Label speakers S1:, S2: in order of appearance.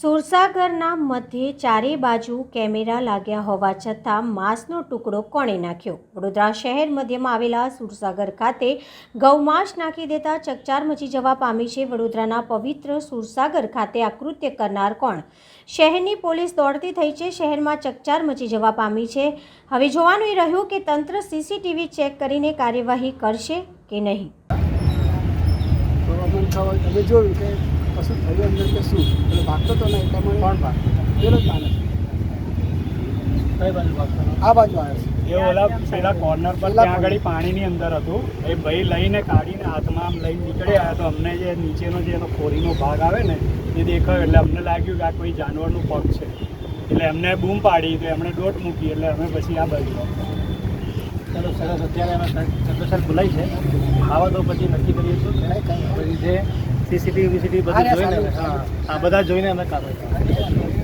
S1: સુરસાગરના મધ્યે ચારે બાજુ કેમેરા લાગ્યા હોવા છતાં માંસનો ટુકડો કોણે નાખ્યો? વડોદરા શહેર મધ્યમાં આવેલા સુરસાગર ખાતે ગૌમાંસ નાખી દેતા ચકચાર મચી જવા પામી છે વડોદરાના પવિત્ર સુરસાગર ખાતે આ કૃત્ય કરનાર કોણ? શહેરની પોલીસ દોડતી થઈ છે, શહેરમાં ચકચાર મચી જવા પામી છે. હવે જોવાનું એ રહ્યું કે તંત્ર સીસીટીવી ચેક કરીને કાર્યવાહી કરશે કે નહીં?
S2: થયું અંદર કે શું? એટલે ભાગતો તો નહીં એટલે મને કોણ ભાગ પેલો જ માણસ આ બાજુ આવ્યો છે.
S3: એ ઓલા પેલા કોર્નર પર ત્યાં આગળ પાણીની અંદર હતું. એ ભાઈ લઈને કાઢીને હાથમાં આમ લઈને નીકળી આવ્યા તો અમને જે નીચેનો જે એનો ખોરીનો ભાગ આવે ને એ દેખાયો. એટલે અમને લાગ્યું કે આ કોઈ જાનવરનું પગ છે. એટલે એમને બૂમ પાડી તો એમણે દોટ મૂકી. એટલે અમે પછી આ બાજુ.
S4: ચલો સરસ. અત્યારે અમે ચંદ્રસર બોલાઈ છે. આવા તો પછી નક્કી કરીએ છીએ પછી સીસીટીવી બધું જોઈને હા. આ બધા જોઈને અમે કામ કરીએ.